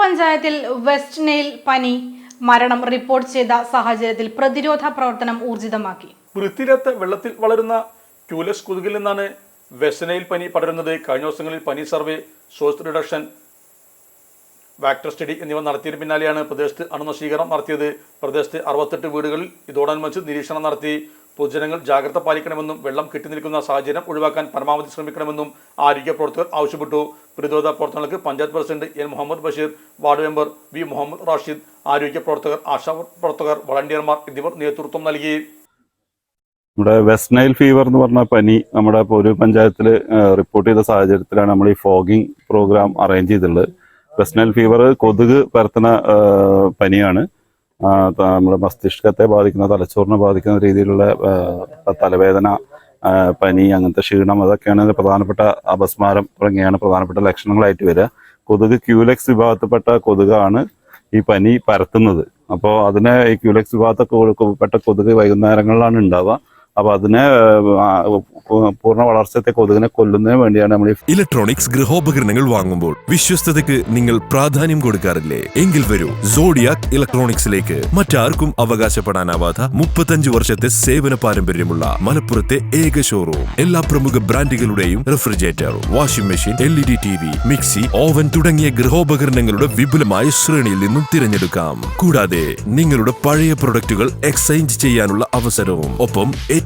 പഞ്ചായത്തിൽ west nail പനി മരണം റിപ്പോർട്ട് ചെയ്ത സാഹചര്യത്തിൽ പ്രതിരോധ പ്രവർത്തനം ഊർജിതമാക്കി. വൃത്തിരത്ത് വെള്ളത്തിൽ വളരുന്ന ക്യൂലസ് കൊതുകിൽ നിന്നാണ് വെസനയിൽ പനി പടരുന്നത്. കഴിഞ്ഞ ദിവസങ്ങളിൽ പനി survey source reduction vector study എന്നിവ നടത്തിയതിന് പിന്നാലെയാണ് പ്രദേശത്ത് അണുനശീകരണം നടത്തിയത്. പ്രദേശത്ത് അറുപത്തെട്ട് വീടുകളിൽ ഇതോടനുബന്ധിച്ച് നിരീക്ഷണം നടത്തി. പൊതുജനങ്ങൾ ജാഗ്രത പാലിക്കണമെന്നും വെള്ളം കെട്ടിനിൽക്കുന്ന സാഹചര്യം ഒഴിവാക്കാൻ പരമാവധി ശ്രമിക്കണമെന്നും ആരോഗ്യ പ്രവർത്തകർ ആവശ്യപ്പെട്ടു. പ്രതിരോധ പ്രവർത്തനങ്ങൾക്ക് panchayat president N Muhammad Basheer ward member V Muhammad Rashid ആരോഗ്യ പ്രവർത്തകർ ആശാ പ്രവർത്തകർ വളണ്ടിയർമാർ എന്നിവർ നേതൃത്വം നൽകി. നമ്മുടെ വെസ്റ്റ് നൈൽ ഫീവർ എന്ന് പറഞ്ഞ പനി നമ്മുടെ ഒരു പഞ്ചായത്തിൽ റിപ്പോർട്ട് ചെയ്ത സാഹചര്യത്തിലാണ് നമ്മൾ ഈ ഫോഗിങ് പ്രോഗ്രാം അറേഞ്ച് ചെയ്തിട്ടുള്ളത്. വെസ്റ്റ് നൈൽ ഫീവർ കൊതുക് പരത്തുന്ന പനിയാണ്. നമ്മുടെ മസ്തിഷ്കത്തെ ബാധിക്കുന്ന തലച്ചോറിനെ ബാധിക്കുന്ന രീതിയിലുള്ള തലവേദന പനി അങ്ങനത്തെ ക്ഷീണം അതൊക്കെയാണ് പ്രധാനപ്പെട്ട അപസ്മാരം തുടങ്ങിയാണ് പ്രധാനപ്പെട്ട ലക്ഷണങ്ങളായിട്ട് വരിക. കൊതുക് ക്യൂലെക്സ് വിഭാഗത്തിൽപ്പെട്ട കൊതുകാണ് ഈ പനി പരത്തുന്നത്. അപ്പോൾ അതിനെ ഈ ക്യൂലെക്സ് വിഭാഗത്തെ പെട്ട കൊതുക് വൈകുന്നേരങ്ങളിലാണ് ഉണ്ടാവുക. അപ്പൊ അതിനെ പൂർണ വളർച്ചത്തെ കൊതുകിനെ കൊല്ലുന്നതിന് വേണ്ടിയാണ് നമ്മൾ ഇലക്ട്രോണിക്സ് ഗൃഹോപകരണങ്ങൾ വാങ്ങുമ്പോൾ വിശ്വസ്തതയ്ക്ക് നിങ്ങൾ പ്രാധാന്യം കൊടുക്കാറില്ലേ? എങ്കിൽ വരൂ സോഡിയാക് ഇലക്ട്രോണിക്സിലേക്ക്. മറ്റാർക്കും അവകാശപ്പെടാനാവാത്ത മുപ്പത്തഞ്ച് വർഷത്തെ സേവന പാരമ്പര്യമുള്ള മലപ്പുറത്തെ ഏക ഷോറൂം എല്ലാ പ്രമുഖ ബ്രാൻഡുകളുടെയും refrigerator washing machine L E D T V mixie oven തുടങ്ങിയ ഗൃഹോപകരണങ്ങളുടെ വിപുലമായ ശ്രേണിയിൽ നിന്നും തിരഞ്ഞെടുക്കാം. കൂടാതെ നിങ്ങളുടെ പഴയ പ്രൊഡക്റ്റുകൾ എക്സ്ചേഞ്ച് ചെയ്യാനുള്ള അവസരവും. ഒപ്പം